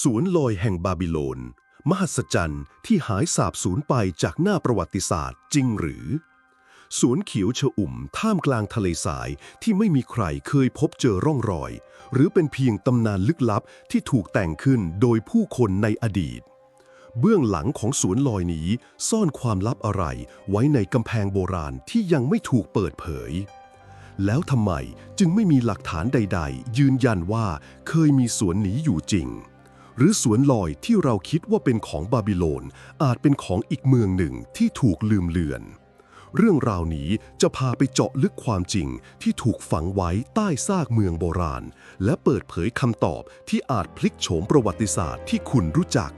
สวนลอยแห่งบาบิโลน มหัศจรรย์ที่หายสาบสูญไปจากหน้าประวัติศาสตร์จริงหรือ สวนเขียวชอุ่มท่ามกลางทะเลทรายที่ไม่มีใครเคยพบเจอร่องรอย หรือเป็นเพียงตำนานลึกลับที่ถูกแต่งขึ้นโดยผู้คนในอดีต เบื้องหลังของสวนลอยนี้ซ่อนความลับอะไรไว้ในกำแพงโบราณที่ยังไม่ถูกเปิดเผยแล้วทำไมจึงไม่มีหลักฐานใด ๆ ยืนยันว่าเคยมีสวนนี้อยู่จริง หรือสวนลอยที่เราคิดว่าเป็นของบาบิโลน อาจเป็นของอีกเมืองหนึ่งที่ถูกลืมเลือน เรื่องราวนี้จะพาไปเจาะลึกความจริงที่ถูกฝังไว้ใต้ซากเมืองโบราณ และเปิดเผยคำตอบที่อาจพลิกโฉมประวัติศาสตร์ที่คุณรู้จัก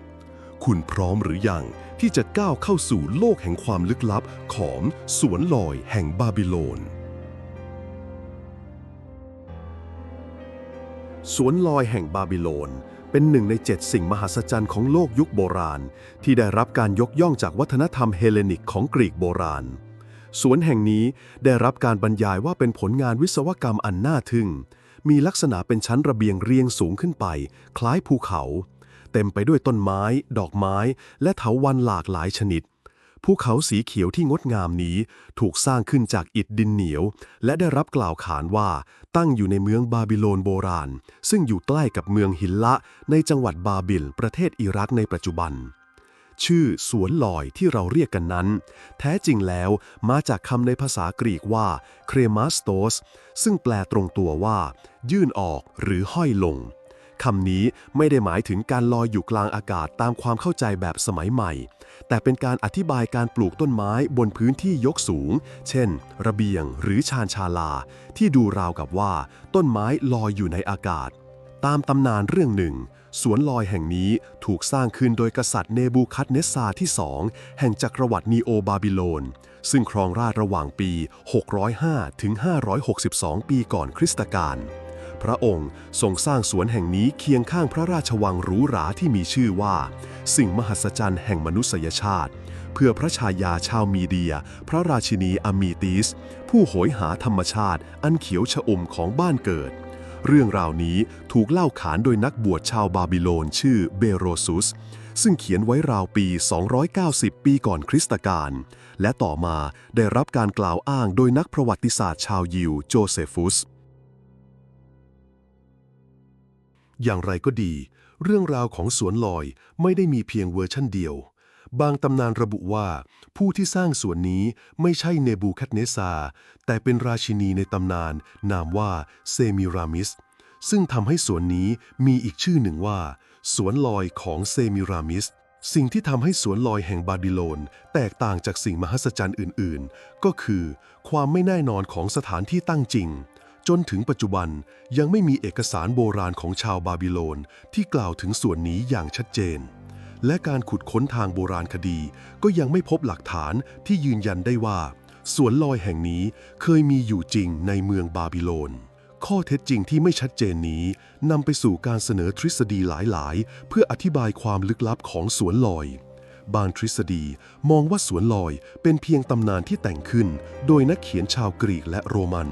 คุณพร้อมหรือยังที่จะก้าวเข้าสู่โลกแห่งความลึกลับของสวนลอยแห่งบาบิโลนสวนลอยแห่งบาบิโลน เป็นหนึ่งในเจ็ดสิ่งมหัศจรรย์ของโลกยุคโบราณ ที่ได้รับการยกย่องจากวัฒนธรรมเฮเลนิกของกรีกโบราณ สวนแห่งนี้ได้รับการบรรยายว่าเป็นผลงานวิศวกรรมอันน่าทึ่ง มีลักษณะเป็นชั้นระเบียงเรียงสูงขึ้นไป คล้ายภูเขา เต็มไปด้วยต้นไม้ ดอกไม้ และเถาวัลย์หลากหลายชนิด ภูเขาสีเขียวที่งดงามนี้ถูกสร้างขึ้นจากอิฐดินเหนียว และได้รับกล่าวขานว่าตั้งอยู่ในเมืองบาบิโลนโบราณ ซึ่งอยู่ใกล้กับเมืองหินละ ในจังหวัดบาบิล ประเทศอิรักในปัจจุบัน ชื่อสวนลอยที่เราเรียกกันนั้น แท้จริงแล้วมาจากคำในภาษากรีกว่าเครมาสโตสซึ่งแปลตรงตัวว่า ยื่นออกหรือห้อยลงคำนี้ไม่ได้หมายถึงการลอยอยู่กลางอากาศตามความเข้าใจแบบสมัยใหม่ แต่เป็นการอธิบายการปลูกต้นไม้บนพื้นที่ยกสูง เช่น ระเบียงหรือชานชาลา ที่ดูราวกับว่า ต้นไม้ลอยอยู่ในอากาศ ตามตำนานเรื่องหนึ่ง สวนลอยแห่งนี้ถูกสร้างขึ้นโดยกษัตริย์เนบูคัดเนสซาที่สองแห่งจักรวรรดินีโอบาบิโลน ซึ่งครองราชระหว่างปี 605 ถึง 562 ปีก่อนคริสตกาลพระองค์ทรงสร้างสวนแห่งนี้เคียงข้างพระราชวังหรูหราที่มีชื่อว่า สิ่งมหัศจรรย์แห่งมนุษยชาติ เพื่อพระชายาชาวมีเดีย พระราชินีอามีติส ผู้โหยหาธรรมชาติ อันเขียวชะอมของบ้านเกิด เรื่องราวนี้ถูกเล่าขานโดยนักบวชชาวบาบิโลนชื่อเบโรซุส ซึ่งเขียนไว้ราวปี 290 ปีก่อนคริสตกาลและต่อมาได้รับการกล่าวอ้างโดยนักประวัติศาสตร์ชาวยิวโจเซฟุสอย่างไรก็ดี เรื่องราวของสวนลอยไม่ได้มีเพียงเวอร์ชั่นเดียว บางตำนานระบุว่า ผู้ที่สร้างสวนนี้ไม่ใช่เนบูคัดเนซา แต่เป็นราชินีในตำนาน นามว่าเซมิรามิส ซึ่งทำให้สวนนี้มีอีกชื่อหนึ่งว่า สวนลอยของเซมิรามิสสิ่งที่ทำให้สวนลอยแห่งบาบิโลน แตกต่างจากสิ่งมหัศจรรย์อื่น ๆ ก็คือ ความไม่แน่นอนของสถานที่ตั้งจริง จนถึงปัจจุบันยังไม่มีเอกสารโบราณของชาวบาบิโลนที่กล่าวถึงส่วนนี้อย่างชัดเจน และการขุดค้นทางโบราณคดี ก็ยังไม่พบหลักฐานที่ยืนยันได้ว่า สวนลอยแห่งนี้เคยมีอยู่จริงในเมืองบาบิโลน ข้อเท็จจริงที่ไม่ชัดเจนนี้นำไปสู่การเสนอทฤษฎีหลาย ๆ เพื่ออธิบายความลึกลับของสวนลอย บางทฤษฎีมองว่าสวนลอยเป็นเพียงตำนานที่แต่งขึ้น โดยนักเขียนชาวกรีกและโรมัน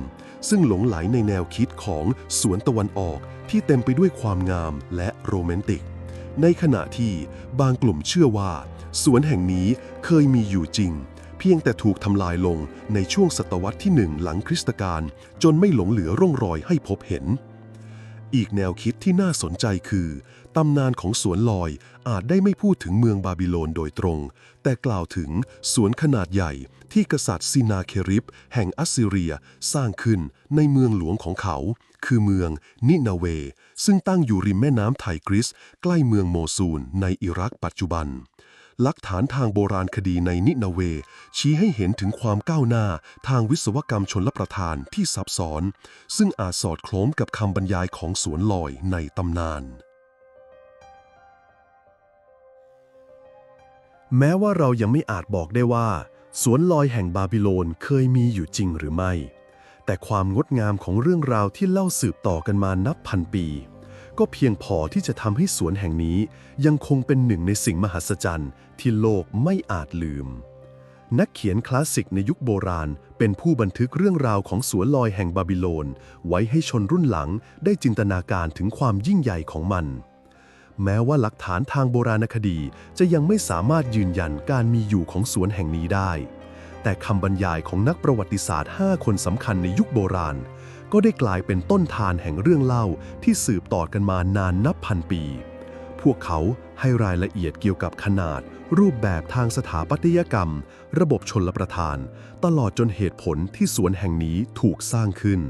ซึ่งหลงไหลในแนวคิดของสวนตะวันออกที่เต็มไปด้วยความงามและโรแมนติก ในขณะที่บางกลุ่มเชื่อว่า สวนแห่งนี้เคยมีอยู่จริง เพียงแต่ถูกทำลายลงในช่วงศตวรรษที่หนึ่งหลังคริสตกาลจนไม่หลงเหลือร่องรอยให้พบเห็น อีกแนวคิดที่น่าสนใจคือ ตำนานของสวนลอยอาจได้ไม่พูดถึงเมืองบาบิโลนโดยตรง แต่กล่าวถึงสวนขนาดใหญ่ที่กษัตริย์ซินาเคริป แห่งอัสซีเรียสร้างขึ้นในเมืองหลวงของเขา คือเมืองนินาเว ซึ่งตั้งอยู่ริมแม่น้ำไทกริส ใกล้เมืองโมซูลในอิรักปัจจุบันหลักฐานทางโบราณคดีในนินาเว ชี้ให้เห็นถึงความก้าวหน้าทางวิศวกรรมชนลประทานที่ซับซ้อน ซึ่งอาจสอดคล้องกับคำบรรยายของสวนลอยในตำนาน แม้ว่าเรายังไม่อาจบอกได้ว่า สวนลอยแห่งบาบิโลนเคยมีอยู่จริงหรือไม่ แต่ความงดงามของเรื่องราวที่เล่าสืบต่อกันมานับพันปี ก็เพียงพอที่จะทำให้สวนแห่งนี้ยังคงเป็นหนึ่งในสิ่งมหัศจรรย์ที่โลกไม่อาจลืม นักเขียนคลาสสิกในยุคโบราณ เป็นผู้บันทึกเรื่องราวของสวนลอยแห่งบาบิโลน ไว้ให้ชนรุ่นหลังได้จินตนาการถึงความยิ่งใหญ่ของมัน แม้ว่าหลักฐานทางโบราณคดีจะยังไม่สามารถยืนยันการมีอยู่ของสวนแห่งนี้ได้ แต่คำบรรยายของนักประวัติศาสตร์ 5 คนสำคัญในยุคโบราณ ก็ได้กลายเป็นต้นทานแห่งเรื่องเล่าที่สืบต่อกันมานานนับพันปี พวกเขาให้รายละเอียดเกี่ยวกับขนาด รูปแบบทางสถาปัตยกรรม ระบบชนลประทาน ตลอดจนเหตุผลที่สวนแห่งนี้ถูกสร้างขึ้น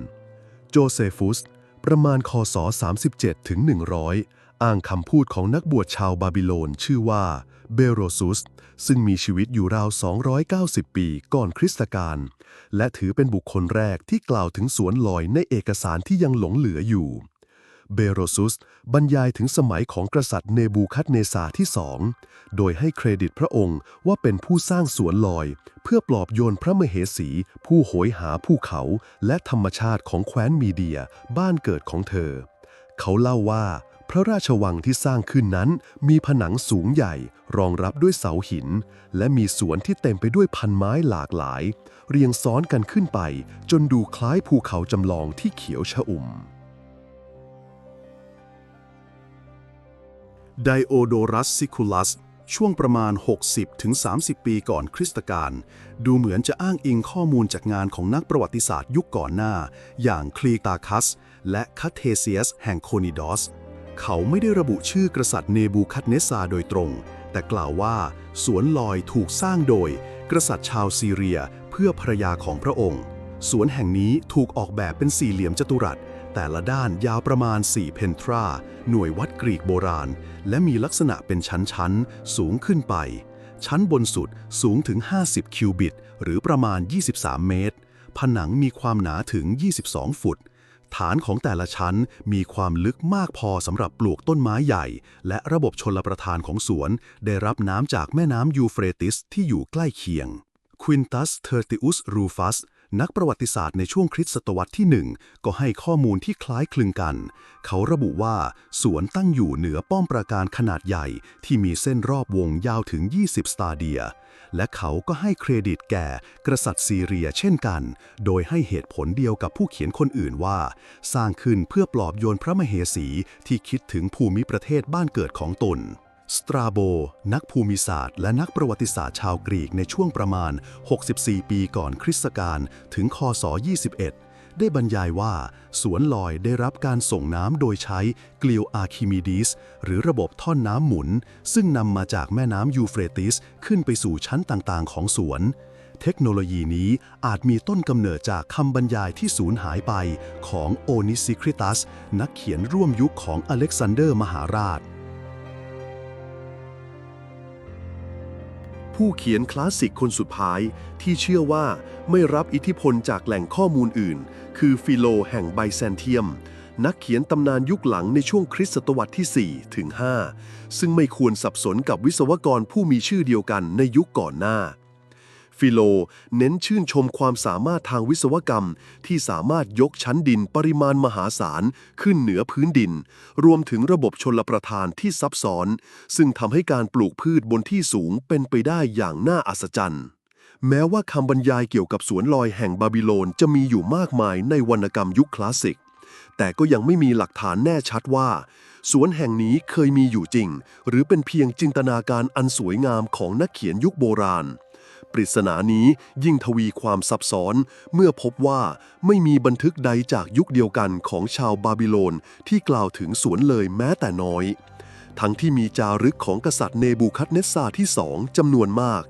โจเซฟุส ประมาณคศ 37ถึง100 อ้างคำพูดของนักบวชชาวบาบิโลนชื่อว่าเบโรซุส ซึ่งมีชีวิตอยู่ราว 290 ปีก่อนคริสตกาลและถือเป็นบุคคลแรกที่กล่าวถึงสวนลอยในเอกสารที่ยังหลงเหลืออยู่ เบโรซุสบรรยายถึงสมัยของกษัตริย์เนบูคัดเนซาที่สองโดยให้เครดิตพระองค์ว่าเป็นผู้สร้างสวนลอย เพื่อปลอบโยนพระมเหสี ผู้โหยหาภูเขา และธรรมชาติของแคว้นมีเดีย บ้านเกิดของเธอ เขาเล่าว่า พระราชวังที่สร้างขึ้นนั้นมีผนังสูงใหญ่ รองรับด้วยเสาหิน และมีสวนที่เต็มไปด้วยพันไม้หลากหลาย เรียงซ้อนกันขึ้นไป จนดูคล้ายภูเขาจำลองที่เขียวชอุ่ม ไดโอโดรัสซิคูลัส ช่วงประมาณ 60-30 ปีก่อนคริสตกาลดูเหมือนจะอ้างอิงข้อมูลจากงานของนักประวัติศาสตร์ยุคก่อนหน้า อย่างคลีตาคัส และคัตเทเซียสแห่งโคนิดอส เขาไม่ได้ระบุชื่อกษัตริย์เนบูคัดเนซาโดยตรง แต่กล่าวว่า สวนลอยถูกสร้างโดย กษัตริย์ชาวซีเรียเพื่อภรรยาของพระองค์ สวนแห่งนี้ถูกออกแบบเป็นสี่เหลี่ยมจัตุรัส แต่ละด้านยาวประมาณ 4 เพนทรา หน่วยวัดกรีกโบราณ และมีลักษณะเป็นชั้นๆ สูงขึ้นไป ชั้นบนสุดสูงถึง 50 คิวบิต หรือประมาณ 23 เมตร ผนังมีความหนาถึง 22 ฟุต ฐานของแต่ละชั้นมีความลึกมากพอสำหรับปลูกต้นไม้ใหญ่ และระบบชนลประทานของสวน ได้รับน้ำจากแม่น้ำยูเฟรติสที่อยู่ใกล้เคียงควินตัสเทอร์ติอุสรูฟัสนักประวัติศาสตร์ในช่วงคริสตศตวรรษที่หนึ่งก็ให้ข้อมูลที่คล้ายคลึงกัน เขาระบุว่า สวนตั้งอยู่เหนือป้อมปราการขนาดใหญ่ ที่มีเส้นรอบวงยาวถึง 20 สตาเดีย และเขาก็ให้เครดิตแก่ กษัตริย์ซีเรียเช่นกัน โดยให้เหตุผลเดียวกับผู้เขียนคนอื่นว่า สร้างขึ้นเพื่อปลอบโยนพระมเหสีที่คิดถึงภูมิประเทศบ้านเกิดของตนสตราโบ นักภูมิศาสตร์ และนักประวัติศาสตร์ชาวกรีกในช่วงประมาณ 64 ปีก่อนคริสตกาลถึงคศ 21 ได้บรรยายว่า สวนลอยได้รับการส่งน้ำโดยใช้เกลียวอาร์คิมิดีสหรือระบบท่อนน้ำหมุน ซึ่งนำมาจากแม่น้ำยูเฟรติสขึ้นไปสู่ชั้นต่างๆ ของสวน เทคโนโลยีนี้อาจมีต้นกำเนิดจากคำบรรยายที่สูญหายไปของโอนิซิคริตัส นักเขียนร่วมยุคของอเล็กซานเดอร์มหาราช ผู้เขียนคลาสสิกคนสุดท้าย ที่เชื่อว่าไม่รับอิทธิพลจากแหล่งข้อมูลอื่น คือฟิโลแห่งไบแซนเทียม นักเขียนตำนานยุคหลังในช่วงคริสตศตวรรษที่ 4 ถึง 5 ซึ่งไม่ควรสับสนกับวิศวกรผู้มีชื่อเดียวกันในยุคก่อนหน้า ฟิโล เน้นชื่นชมความสามารถทางวิศวกรรม ที่สามารถยกชั้นดินปริมาณมหาศาล ขึ้นเหนือพื้นดิน รวมถึงระบบชนลประทานที่ซับซ้อน ซึ่งทำให้การปลูกพืชบนที่สูงเป็นไปได้อย่างน่าอัศจรรย์แม้ว่าคำบรรยายเกี่ยวกับสวนลอยแห่งบาบิโลนจะมีอยู่มากมายในวรรณกรรมยุคคลาสสิก แต่ก็ยังไม่มีหลักฐานแน่ชัดว่า สวนแห่งนี้เคยมีอยู่จริง หรือเป็นเพียงจินตนาการอันสวยงามของนักเขียนยุคโบราณ ปริศนานี้ยิ่งทวีความซับซ้อน เมื่อพบว่าไม่มีบันทึกใดจากยุคเดียวกันของชาวบาบิโลนที่กล่าวถึงสวนเลยแม้แต่น้อย ทั้งที่มีจารึกของกษัตริย์เนบูคัดเนสซาที่สองจำนวนมาก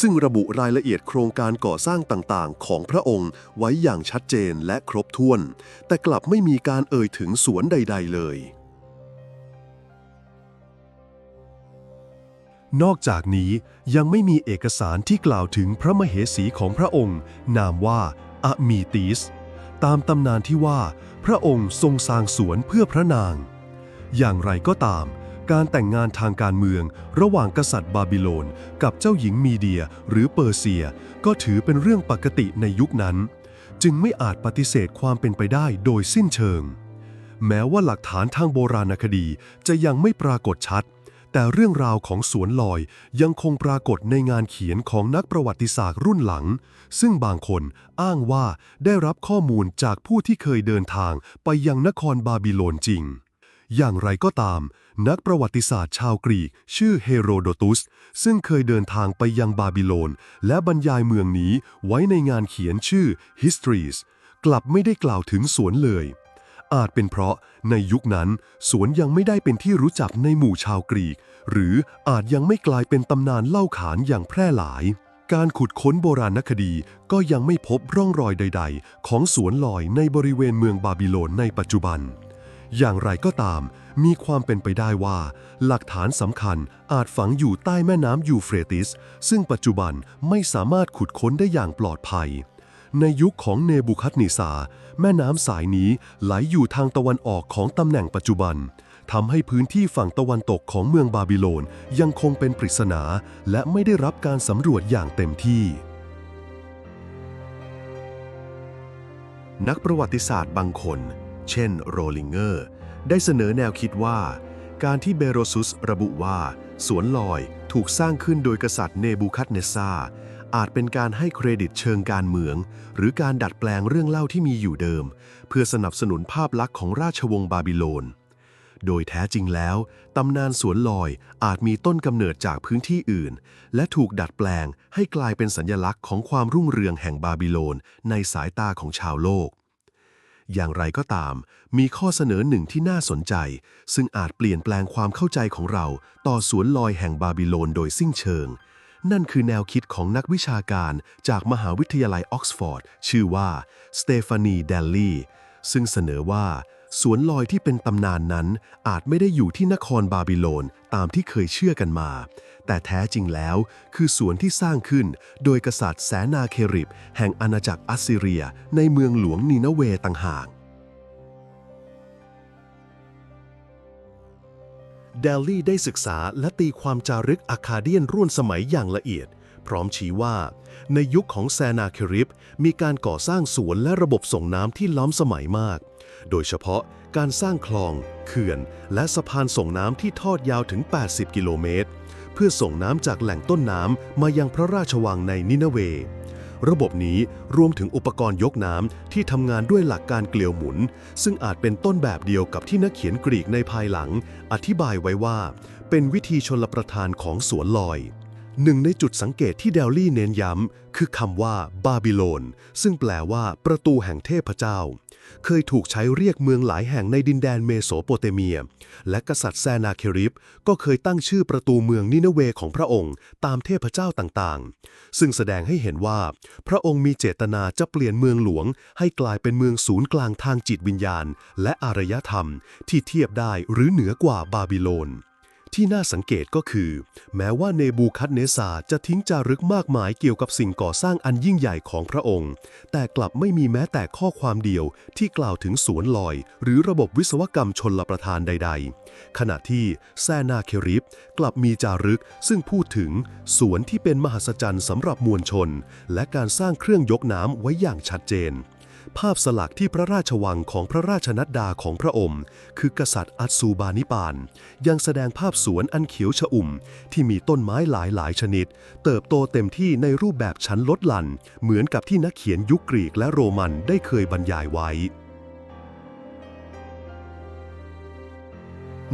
ซึ่งระบุรายละเอียดโครงการก่อสร้างต่างๆ ของพระองค์ไว้อย่างชัดเจนและครบถ้วน แต่กลับไม่มีการเอ่ยถึงสวนใด ๆ เลย นอกจากนี้ยังไม่มีเอกสารที่กล่าวถึงพระมเหสีของพระองค์ นามว่าอะมีติส ตามตำนานที่ว่า พระองค์ทรงสร้างสวนเพื่อพระนาง อย่างไรก็ตาม การแต่งงานทางการเมืองระหว่างกษัตริย์บาบิโลน กับเจ้าหญิงมีเดียหรือเปอร์เซีย ก็ถือเป็นเรื่องปกติในยุคนั้น จึงไม่อาจปฏิเสธความเป็นไปได้โดยสิ้นเชิง แม้ว่าหลักฐานทางโบราณคดีจะยังไม่ปรากฏชัด แต่เรื่องราวของสวนลอยยังคงปรากฏในงานเขียนของนักประวัติศาสตร์รุ่นหลัง ซึ่งบางคนอ้างว่าได้รับข้อมูลจากผู้ที่เคยเดินทางไปยังนครบาบิโลนจริง อย่างไรก็ตาม นักประวัติศาสตร์ชาวกรีก ชื่อเฮโรโดตุส ซึ่งเคยเดินทางไปยังบาบิโลน และบรรยายเมืองนี้ไว้ในงานเขียนชื่อ Histories กลับไม่ได้กล่าวถึงสวนเลย อาจเป็นเพราะในยุคนั้น สวนยังไม่ได้เป็นที่รู้จักในหมู่ชาวกรีก หรืออาจยังไม่กลายเป็นตำนานเล่าขานอย่างแพร่หลาย การขุดค้นโบราณคดีก็ยังไม่พบร่องรอยใด ๆ ของสวนลอยในบริเวณเมืองบาบิโลนในปัจจุบัน อย่างไรก็ตาม มีความเป็นไปได้ว่า หลักฐานสำคัญอาจฝังอยู่ใต้แม่น้ำยูเฟรติส ซึ่งปัจจุบันไม่สามารถขุดค้นได้อย่างปลอดภัย ในยุคของเนบูคัดเนซาแม่น้ำสายนี้ไหลอยู่ทางตะวันออกของตำแหน่งปัจจุบันทำให้พื้นที่ฝั่งตะวันตกของเมืองบาบิโลนยังคงเป็นปริศนา และไม่ได้รับการสำรวจอย่างเต็มที่ นักประวัติศาสตร์บางคน เช่นโรลิงเกอร์ ได้เสนอแนวคิดว่า การที่เบโรซุสระบุว่า สวนลอยถูกสร้างขึ้นโดยกษัตริย์เนบูคัดเนซา อาจเป็นการให้เครดิตเชิงการเมือง หรือการดัดแปลงเรื่องเล่าที่มีอยู่เดิม เพื่อสนับสนุนภาพลักษณ์ของราชวงศ์บาบิโลน โดยแท้จริงแล้ว ตำนานสวนลอยอาจมีต้นกำเนิดจากพื้นที่อื่น และถูกดัดแปลงให้กลายเป็นสัญลักษณ์ของความรุ่งเรืองแห่งบาบิโลน ในสายตาของชาวโลกอย่างไรก็ตาม มีข้อเสนอหนึ่งที่น่าสนใจ ซึ่งอาจเปลี่ยนแปลงความเข้าใจของเราต่อสวนลอยแห่งบาบิโลนโดยสิ้นเชิง นั่นคือแนวคิดของนักวิชาการจากมหาวิทยาลัยออกซฟอร์ด ชื่อว่าสเตฟานีเดลลี่ ซึ่งเสนอว่า สวนลอยที่เป็นตำนานนั้น อาจไม่ได้อยู่ที่นครบาบิโลนตามที่เคยเชื่อกันมา แต่แท้จริงแล้ว คือสวนที่สร้างขึ้น โดยกษัตริย์แสนาเคริบ แห่งอาณาจักรอัสซีเรีย ในเมืองหลวงนีนาเวต่างหาก เดลลี่ได้ศึกษาและตีความจารึกอาคาเดียนร่วมสมัยอย่างละเอียด พร้อมชี้ว่า ในยุคของแซนาคริปมีการก่อสร้างสวนและระบบส่งน้ำที่ล้ำสมัยมาก โดยเฉพาะการสร้างคลอง เขื่อน และสะพานส่งน้ำที่ทอดยาวถึง 80 กิโลเมตร เพื่อส่งน้ำจากแหล่งต้นน้ำมายังพระราชวังในนินเว ระบบนี้รวมถึงอุปกรณ์ยกน้ำที่ทำงานด้วยหลักการเกลียวหมุน ซึ่งอาจเป็นต้นแบบเดียวกับที่นักเขียนกรีกในภายหลัง อธิบายไว้ว่า เป็นวิธีชนลประทานของสวนลอย หนึ่งในจุดสังเกตที่เดลลี่เน้นย้ำ คือคำว่าบาบิโลน ซึ่งแปลว่าประตูแห่งเทพเจ้า เคยถูกใช้เรียกเมืองหลายแห่งในดินแดนเมโสโปเตเมีย และกษัตริย์แซนาเคริปก็เคยตั้งชื่อประตูเมืองนินเวของพระองค์ ตามเทพเจ้าต่างๆ ซึ่งแสดงให้เห็นว่า พระองค์มีเจตนาจะเปลี่ยนเมืองหลวง ให้กลายเป็นเมืองศูนย์กลางทางจิตวิญญาณ และอารยธรรม ที่เทียบได้หรือเหนือกว่าบาบิโลน ที่น่าสังเกตก็คือ แม้ว่าเนบูคัดเนซาจะทิ้งจารึกมากมายเกี่ยวกับสิ่งก่อสร้างอันยิ่งใหญ่ของพระองค์ แต่กลับไม่มีแม้แต่ข้อความเดียวที่กล่าวถึงสวนลอย หรือระบบวิศวกรรมชนลประทานใด ๆ ขณะที่แซนาเคริปกลับมีจารึกซึ่งพูดถึงสวนที่เป็นมหัศจรรย์สำหรับมวลชน และการสร้างเครื่องยกน้ำไว้อย่างชัดเจน ภาพสลักที่พระราชวังของพระราชนัดดาของพระองค์ คือกษัตริย์อัสซูบานิปาน ยังแสดงภาพสวนอันเขียวชอุ่ม ที่มีต้นไม้หลายหลายชนิด เติบโตเต็มที่ในรูปแบบชั้นลดหลั่น เหมือนกับที่นักเขียนยุคกรีกและโรมันได้เคยบรรยายไว้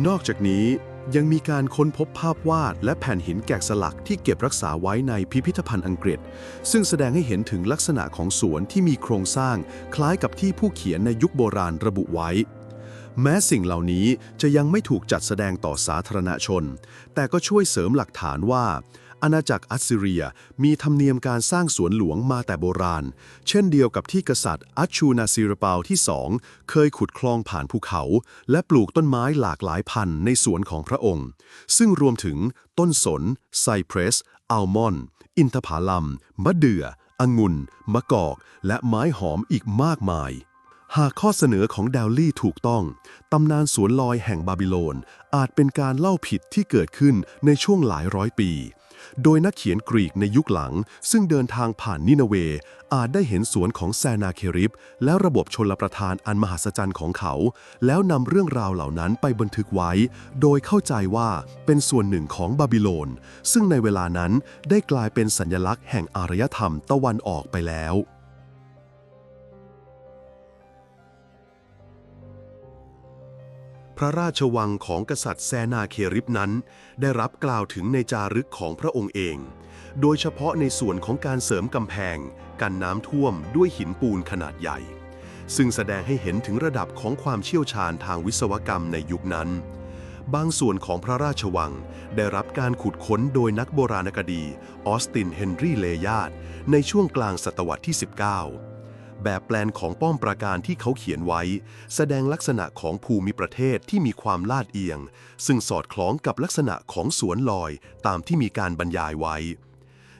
นอกจากนี้ ยังมีการค้นพบภาพวาดและแผ่นหินแกะสลักที่เก็บรักษาไว้ในพิพิธภัณฑ์อังกฤษ ซึ่งแสดงให้เห็นถึงลักษณะของสวนที่มีโครงสร้าง คล้ายกับที่ผู้เขียนในยุคโบราณระบุไว้ แม้สิ่งเหล่านี้จะยังไม่ถูกจัดแสดงต่อสาธารณชน แต่ก็ช่วยเสริมหลักฐานว่า อาณาจักรอัสซีเรียมีธรรมเนียมการสร้างสวนหลวงมาแต่โบราณ เช่นเดียวกับที่กษัตริย์อัชชูนาซีรเปาที่สองเคยขุดคลองผ่านภูเขา และปลูกต้นไม้หลากหลายพันธุ์ในสวนของพระองค์ ซึ่งรวมถึงต้นสน ไซเพรส อัลมอนด์อินทผลัม มะเดื่อ องุ่น มะกอก และไม้หอมอีกมากมายหากข้อเสนอของดาวลี่ถูกต้อง ตำนานสวนลอยแห่งบาบิโลน อาจเป็นการเล่าผิดที่เกิดขึ้นในช่วงหลายร้อยปี โดยนักเขียนกรีกในยุคหลัง ซึ่งเดินทางผ่านนินาเว อาจได้เห็นสวนของแซนาเคริป และระบบชนลประทานอันมหัศจรรย์ของเขา แล้วนำเรื่องราวเหล่านั้นไปบันทึกไว้ โดยเข้าใจว่าเป็นส่วนหนึ่งของบาบิโลน ซึ่งในเวลานั้นได้กลายเป็นสัญลักษณ์แห่งอารยธรรมตะวันออกไปแล้ว พระราชวังของกษัตริย์แซนาเคริปนั้น ได้รับกล่าวถึงในจารึกของพระองค์เอง โดยเฉพาะในส่วนของการเสริมกำแพง กันน้ำท่วมด้วยหินปูนขนาดใหญ่ ซึ่งแสดงให้เห็นถึงระดับของความเชี่ยวชาญทางวิศวกรรมในยุคนั้น บางส่วนของพระราชวังได้รับการขุดค้นโดยนักโบราณคดีออสตินเฮนรี่เลยาดในช่วงกลางศตวรรษที่ 19 แบบแปลนของป้อมปราการที่เขาเขียนไว้ แสดงลักษณะของภูมิประเทศที่มีความลาดเอียง ซึ่งสอดคล้องกับลักษณะของสวนลอยตามที่มีการบรรยายไว้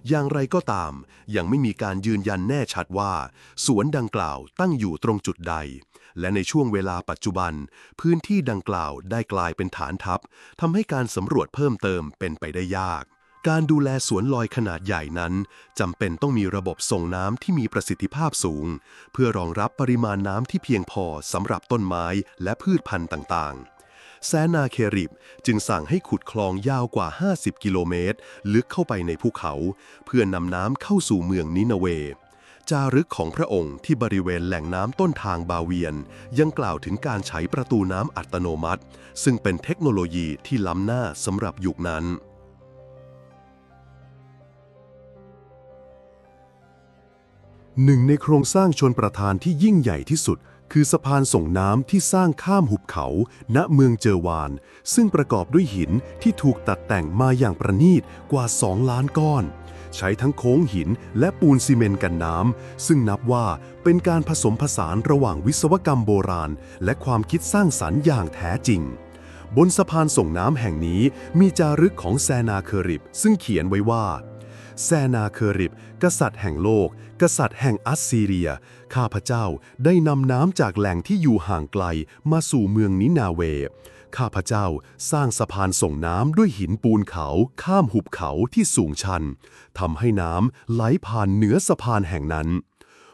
อย่างไรก็ตาม ยังไม่มีการยืนยันแน่ชัดว่า สวนดังกล่าวตั้งอยู่ตรงจุดใด และในช่วงเวลาปัจจุบัน พื้นที่ดังกล่าวได้กลายเป็นฐานทัพทำให้การสำรวจเพิ่มเติมเป็นไปได้ยาก การดูแลสวนลอยขนาดใหญ่นั้นจำเป็นต้องมีระบบส่งน้ำที่มีประสิทธิภาพสูง เพื่อรองรับปริมาณน้ำที่เพียงพอสำหรับต้นไม้และพืชพันธุ์ต่างๆ แซนาเคริบจึงสั่งให้ขุดคลองยาวกว่า 50 กิโลเมตร ลึกเข้าไปในภูเขา เพื่อนำน้ำเข้าสู่เมืองนินาเว จารึกของพระองค์ที่บริเวณแหล่งน้ำต้นทางบาเวียน ยังกล่าวถึงการใช้ประตูน้ำอัตโนมัติ ซึ่งเป็นเทคโนโลยีที่ล้ำหน้าสำหรับยุคนั้น หนึ่งในโครงสร้างชนประทานที่ยิ่งใหญ่ที่สุด คือสะพานส่งน้ำที่สร้างข้ามหุบเขา ณเมืองเจอวาน ซึ่งประกอบด้วยหินที่ถูกตัดแต่งมาอย่างประณีตกว่า 2 ล้านก้อน ใช้ทั้งโค้งหินและปูนซีเมนต์กันน้ำ ซึ่งนับว่าเป็นการผสมผสานระหว่างวิศวกรรมโบราณ และความคิดสร้างสรรค์อย่างแท้จริงบนสะพานส่งน้ำแห่งนี้มีจารึกของแซนาเคอริบ ซึ่งเขียนไว้ว่า แซนาเคอริบ กษัตริย์แห่งโลก กษัตริย์แห่งอัสซีเรีย ข้าพเจ้าได้นำน้ำจากแหล่งที่อยู่ห่างไกลมาสู่เมืองนินาเว ข้าพเจ้าสร้างสะพานส่งน้ำด้วยหินปูนเขาข้ามหุบเขาที่สูงชันทำให้น้ำไหลผ่านเหนือสะพานแห่งนั้น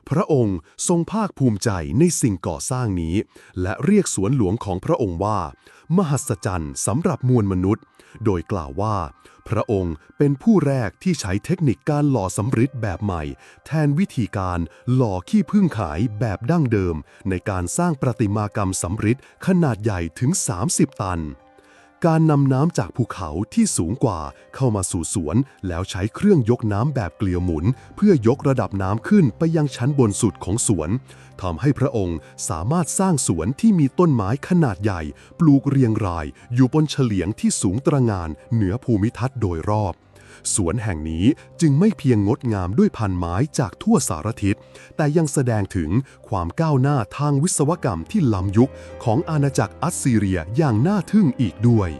พระองค์ทรงภาคภูมิใจในสิ่งก่อสร้างนี้ และเรียกสวนหลวงของพระองค์ว่า มหัศจรรย์สำหรับมวลมนุษย์ โดยกล่าวว่า พระองค์เป็นผู้แรกที่ใช้เทคนิคการหล่อสำริดแบบใหม่ แทนวิธีการหล่อขี้พึ่งขายแบบดั้งเดิม ในการสร้างประติมากรรมสำริดขนาดใหญ่ถึง 30 ตัน การนำน้ำจากภูเขาที่สูงกว่าเข้ามาสู่สวน แล้วใช้เครื่องยกน้ำแบบเกลียวหมุน เพื่อยกระดับน้ำขึ้นไปยังชั้นบนสุดของสวนทำให้พระองค์สามารถสร้างสวนที่มีต้นไม้ขนาดใหญ่ ปลูกเรียงราย อยู่บนเฉลียงที่สูงตระหงานเหนือภูมิทัศน์โดยรอบ สวนแห่งนี้จึงไม่เพียงงดงามด้วยพันไม้จากทั่วสารทิศ แต่ยังแสดงถึงความก้าวหน้าทางวิศวกรรมที่ล้ำยุคของอาณาจักรอัสซีเรียอย่างน่าทึ่งอีกด้วย